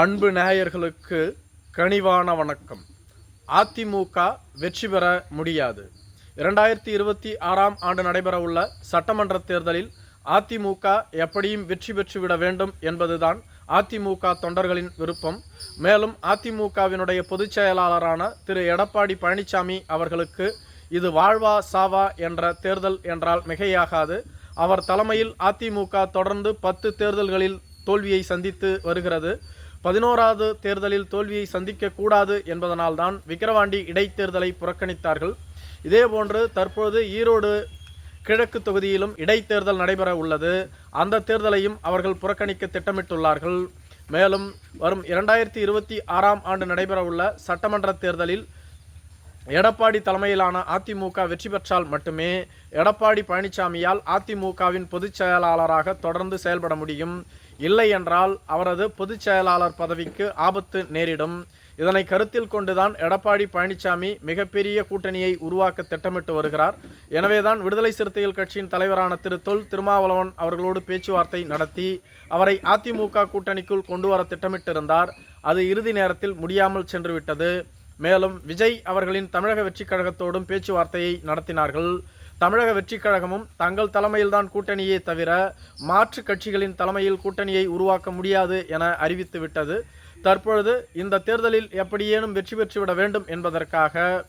அன்பு நேயர்களுக்கு கனிவான வணக்கம். அதிமுக வெற்றி பெற முடியாது. இரண்டாயிரத்தி இருபத்தி ஆறாம் ஆண்டு நடைபெறவுள்ள சட்டமன்ற தேர்தலில் அதிமுக எப்படியும் வெற்றி பெற்றுவிட வேண்டும் என்பதுதான் அதிமுக தொண்டர்களின் விருப்பம். மேலும் அதிமுகவினுடைய பொதுச் செயலாளரான திரு. எடப்பாடி பழனிசாமி அவர்களுக்கு இது வாழ்வா சாவா என்ற தேர்தல் என்றால் மிகையாகாது. அவர் தலைமையில் அதிமுக தொடர்ந்து பத்து தேர்தல்களில் தோல்வியை சந்தித்து வருகிறது. பதினோராவது தேர்தலில் தோல்வியை சந்திக்க கூடாது என்பதனால்தான் விக்கிரவாண்டி இடைத்தேர்தலை புறக்கணித்தார்கள். இதேபோன்று தற்போது ஈரோடு கிழக்கு தொகுதியிலும் இடைத்தேர்தல் நடைபெற உள்ளது. அந்த தேர்தலையும் அவர்கள் புறக்கணிக்க திட்டமிட்டுள்ளார்கள். மேலும் வரும் இரண்டாயிரத்தி இருபத்தி ஆறாம் ஆண்டு நடைபெறவுள்ள சட்டமன்ற தேர்தலில் எடப்பாடி தலைமையிலான அதிமுக வெற்றி பெற்றால் மட்டுமே எடப்பாடி பழனிசாமியால் அதிமுகவின் பொதுச் செயலாளராக தொடர்ந்து செயல்பட முடியும். இல்லை என்றால் அவரது பொதுச் செயலாளர் பதவிக்கு ஆபத்து நேரிடும். இதனை கருத்தில் கொண்டுதான் எடப்பாடி பழனிசாமி மிகப்பெரிய கூட்டணியை உருவாக்க திட்டமிட்டு வருகிறார். எனவேதான் விடுதலை சிறுத்தைகள் கட்சியின் தலைவரான திரு. தொல் திருமாவளவன் அவர்களோடு பேச்சுவார்த்தை நடத்தி அவரை அதிமுக கூட்டணிக்குள் கொண்டு வர திட்டமிட்டிருந்தார். அது இறுதி நேரத்தில் முடியாமல் சென்றுவிட்டது. மேலும் விஜய் அவர்களின் தமிழக வெற்றிக் கழகத்தோடும் பேச்சுவார்த்தையை நடத்தினார்கள். தமிழக வெற்றிக் கழகமும் தங்கள் தலைமையில்தான் கூட்டணியே தவிர மாற்று கட்சிகளின் தலைமையில் கூட்டணியை உருவாக்க முடியாது என அறிவித்து விட்டது தற்பொழுது இந்த தேர்தலில் எப்படியேனும் வெற்றி பெற்றுவிட வேண்டும் என்பதற்காக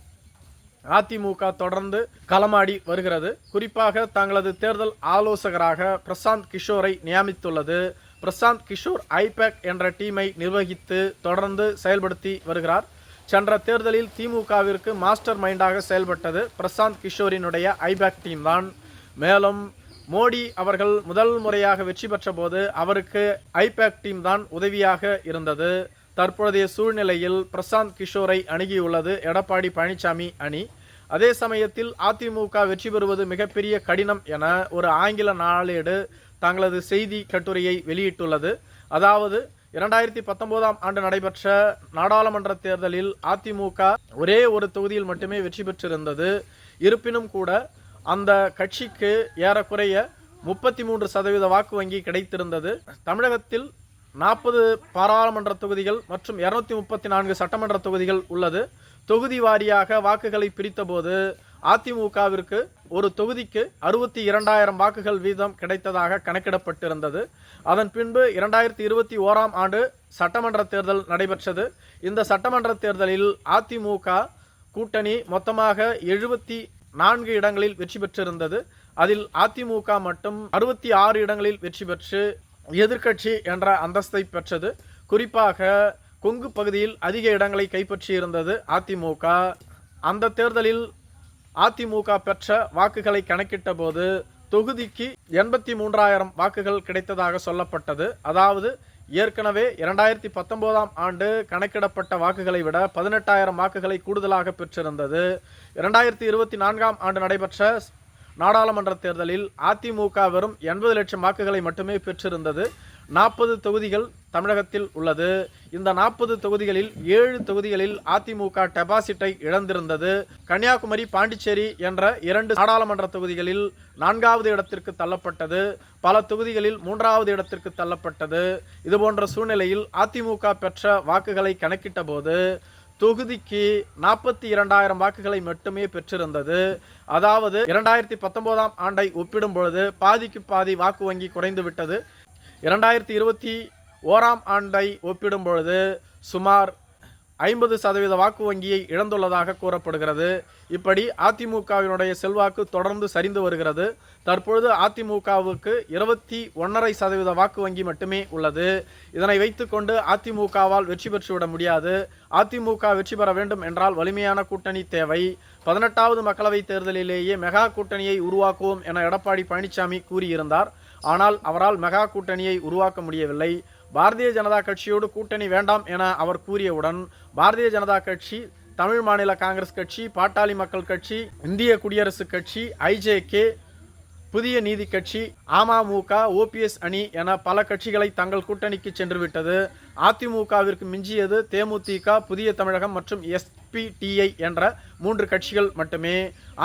அதிமுக தொடர்ந்து களமாடி வருகிறது. குறிப்பாக தங்களது தேர்தல் ஆலோசகராக பிரசாந்த் கிஷோரை நியமித்துள்ளது. பிரசாந்த் கிஷோர் ஐபேக் என்ற டீமை நிர்வகித்து தொடர்ந்து செயல்படுத்தி வருகிறார். சென்ற தேர்தலில் திமுகவிற்கு மாஸ்டர் மைண்டாக செயல்பட்டது பிரசாந்த் கிஷோரினுடைய ஐபேக் டீம் தான். மேலும் மோடி அவர்கள் முதல் முறையாக வெற்றி பெற்ற போது அவருக்கு ஐபேக் டீம் தான் உதவியாக இருந்தது. தற்போதைய சூழ்நிலையில் பிரசாந்த் கிஷோரை அணுகியுள்ளது எடப்பாடி பழனிசாமி அணி. அதே சமயத்தில் அதிமுக வெற்றி பெறுவது மிகப்பெரிய கடினம் என ஒரு ஆங்கில நாளேடு தங்களது செய்தி கட்டுரையை வெளியிட்டுள்ளது. அதாவது இரண்டாயிரத்தி பத்தொன்பதாம் ஆண்டு நடைபெற்ற நாடாளுமன்ற தேர்தலில் அதிமுக ஒரே ஒரு தொகுதியில் மட்டுமே வெற்றி பெற்றிருந்தது. இருப்பினும் கூட அந்த கட்சிக்கு ஏறக்குறைய முப்பத்தி மூன்று சதவீத வாக்கு வங்கி கிடைத்திருந்தது. தமிழகத்தில் நாற்பது பாராளுமன்ற தொகுதிகள் மற்றும் இருநூத்தி முப்பத்தி நான்கு சட்டமன்ற தொகுதிகள் உள்ளது. தொகுதி வாரியாக வாக்குகளை பிரித்தபோது அதிமுகவிற்கு ஒரு தொகுதிக்கு அறுபத்தி இரண்டாயிரம் வாக்குகள் வீதம் கிடைத்ததாக கணக்கிடப்பட்டிருந்தது. அதன் பின்பு இரண்டாயிரத்தி இருபத்தி ஓராம் ஆண்டு சட்டமன்ற தேர்தல் நடைபெற்றது. இந்த சட்டமன்ற தேர்தலில் அதிமுக கூட்டணி மொத்தமாக எழுபத்தி நான்கு இடங்களில் வெற்றி பெற்றிருந்தது. அதில் அதிமுக மட்டும் அறுபத்தி ஆறு இடங்களில் வெற்றி பெற்று எதிர்க்கட்சி என்ற அந்தஸ்தை பெற்றது. குறிப்பாக கொங்கு பகுதியில் அதிக இடங்களை கைப்பற்றியிருந்தது அதிமுக. அந்த தேர்தலில் அதிமுக பெற்ற வாக்குகளை கணக்கிட்ட போது தொகுதிக்கு எண்பத்தி மூன்றாயிரம் வாக்குகள் கிடைத்ததாக சொல்லப்பட்டது. அதாவது ஏற்கனவே இரண்டாயிரத்தி பத்தொன்பதாம் ஆண்டு கணக்கிடப்பட்ட வாக்குகளை விட பதினெட்டாயிரம் வாக்குகளை கூடுதலாக பெற்றிருந்தது. இரண்டாயிரத்தி இருபத்தி நான்காம் ஆண்டு நடைபெற்ற நாடாளுமன்ற தேர்தலில் அதிமுக வெறும் எண்பது லட்சம் வாக்குகளை மட்டுமே பெற்றிருந்தது. நாற்பது தொகுதிகள் தமிழகத்தில் உள்ளது. இந்த நாற்பது தொகுதிகளில் ஏழு தொகுதிகளில் அதிமுக டெபாசிட்டை இழந்திருந்தது. கன்னியாகுமரி பாண்டிச்சேரி என்ற இரண்டு நாடாளுமன்ற தொகுதிகளில் நான்காவது இடத்திற்கு தள்ளப்பட்டது. பல தொகுதிகளில் மூன்றாவது இடத்திற்கு தள்ளப்பட்டது. இதுபோன்ற சூழ்நிலையில் அதிமுக பெற்ற வாக்குகளை கணக்கிட்ட போது தொகுதிக்கு நாற்பத்தி இரண்டாயிரம் வாக்குகளை மட்டுமே பெற்றிருந்தது. அதாவது இரண்டாயிரத்தி பத்தொன்பதாம் ஆண்டை ஒப்பிடும் பொழுது பாதிக்கு பாதி வாக்கு வங்கி குறைந்து விட்டது இரண்டாயிரத்தி இருபத்தி ஓராம் ஆண்டை ஒப்பிடும் பொழுது சுமார் ஐம்பது சதவீத வாக்கு வங்கியை இழந்துள்ளதாக கூறப்படுகிறது. இப்படி அதிமுகவினுடைய செல்வாக்கு தொடர்ந்து சரிந்து வருகிறது. தற்பொழுது அதிமுகவுக்கு இருபத்தி ஒன்றரை சதவீத வாக்கு வங்கி மட்டுமே உள்ளது. இதனை வைத்துக்கொண்டு அதிமுகவால் வெற்றி பெற்றுவிட முடியாது. அதிமுக வெற்றி பெற வேண்டும் என்றால் வலிமையான கூட்டணி தேவை. பதினெட்டாவது மக்களவைத் தேர்தலிலேயே மெகா கூட்டணியை உருவாக்குவோம் என எடப்பாடி பழனிசாமி கூறியிருந்தார். ஆனால் அவரால் மெகா கூட்டணியை உருவாக்க முடியவில்லை. பாரதிய ஜனதா கட்சியோடு கூட்டணி வேண்டாம் என அவர் கூறியவுடன் பாரதிய ஜனதா கட்சி தமிழ் மாநில காங்கிரஸ் கட்சி பாட்டாளி மக்கள் கட்சி இந்திய குடியரசுக் கட்சி ஐஜேகே புதிய நீதி கட்சி அமமுக ஓபிஎஸ் அணி என பல கட்சிகளை தங்கள் கூட்டணிக்கு சென்றுவிட்டது. அதிமுகவிற்கு மிஞ்சியது தேமுதிக புதிய தமிழகம் மற்றும் எஸ்பிடிஐ என்ற மூன்று கட்சிகள் மட்டுமே.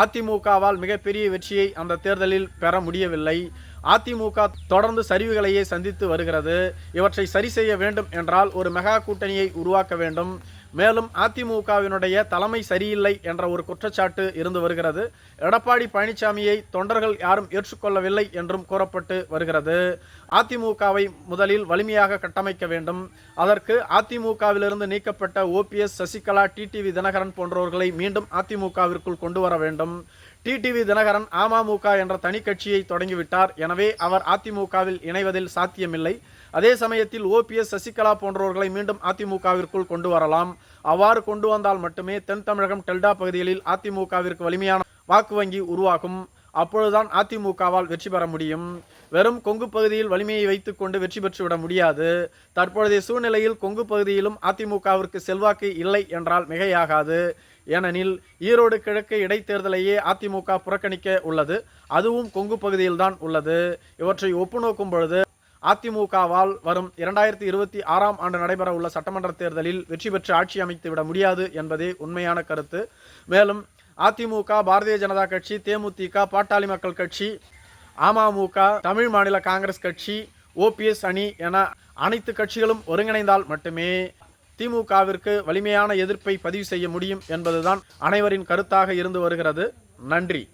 அதிமுகவால் மிகப்பெரிய வெற்றியை அந்த தேர்தலில் பெற முடியவில்லை. அதிமுக தொடர்ந்து சரிவுகளையே சந்தித்து வருகிறது. இவற்றை சரி செய்ய வேண்டும் என்றால் ஒரு மெகா கூட்டணியை உருவாக்க வேண்டும். மேலும் அதிமுகவினுடைய தலைமை சரியில்லை என்ற ஒரு குற்றச்சாட்டு இருந்து வருகிறது. எடப்பாடி பழனிசாமியை தொண்டர்கள் யாரும் ஏற்றுக்கொள்ளவில்லை என்றும் கூறப்பட்டு வருகிறது. அதிமுகவை முதலில் வலிமையாக கட்டமைக்க வேண்டும். அதற்கு அதிமுகவிலிருந்து நீக்கப்பட்ட ஓபிஎஸ் சசிகலா டிடிவி தினகரன் போன்றவர்களை மீண்டும் அதிமுகவிற்குள் கொண்டு வர வேண்டும். டிடிவி தினகரன் அமமுக என்ற தனி கட்சியை தொடங்கிவிட்டார். எனவே அவர் அதிமுகவில் இணைவதில் சாத்தியமில்லை. அதே சமயத்தில் ஓபிஎஸ் சசிகலா போன்றவர்களை மீண்டும் அதிமுகவிற்குள் கொண்டு வரலாம். அவ்வாறு கொண்டு வந்தால் மட்டுமே தென் தமிழகம் டெல்டா பகுதிகளில் அதிமுகவிற்கு வலிமையான வாக்கு வங்கி உருவாகும். அப்பொழுதுதான் அதிமுகவால் வெற்றி பெற முடியும். வெறும் கொங்கு பகுதியில் வலிமையை வைத்துக்கொண்டு வெற்றி பெற்றுவிட முடியாது. தற்பொழுதைய சூழ்நிலையில் கொங்கு பகுதியிலும் அதிமுகவிற்கு செல்வாக்கு இல்லை என்றால் மிகையாகாது. ஏனெனில் ஈரோடு கிழக்கு இடைத்தேர்தலையே அதிமுக புறக்கணிக்க உள்ளது. அதுவும் கொங்கு பகுதியில்தான் உள்ளது. இவற்றை ஒப்புநோக்கும் பொழுது அதிமுகவால் வரும் இரண்டாயிரத்தி இருபத்தி ஆறாம் ஆண்டு நடைபெற உள்ள சட்டமன்ற தேர்தலில் வெற்றி பெற்று ஆட்சி அமைத்து விட முடியாது என்பதே உண்மையான கருத்து. மேலும் அதிமுக பாரதிய ஜனதா கட்சி தேமுதிக பாட்டாளி மக்கள் கட்சி அமமுக தமிழ் மாநில காங்கிரஸ் கட்சி ஓபிஎஸ் அணி என அனைத்து கட்சிகளும் ஒருங்கிணைந்தால் மட்டுமே திமுகவிற்கு வலிமையான எதிர்ப்பை பதிவு செய்ய முடியும் என்பதுதான் அனைவரின் கருத்தாக இருந்து வருகிறது. நன்றி.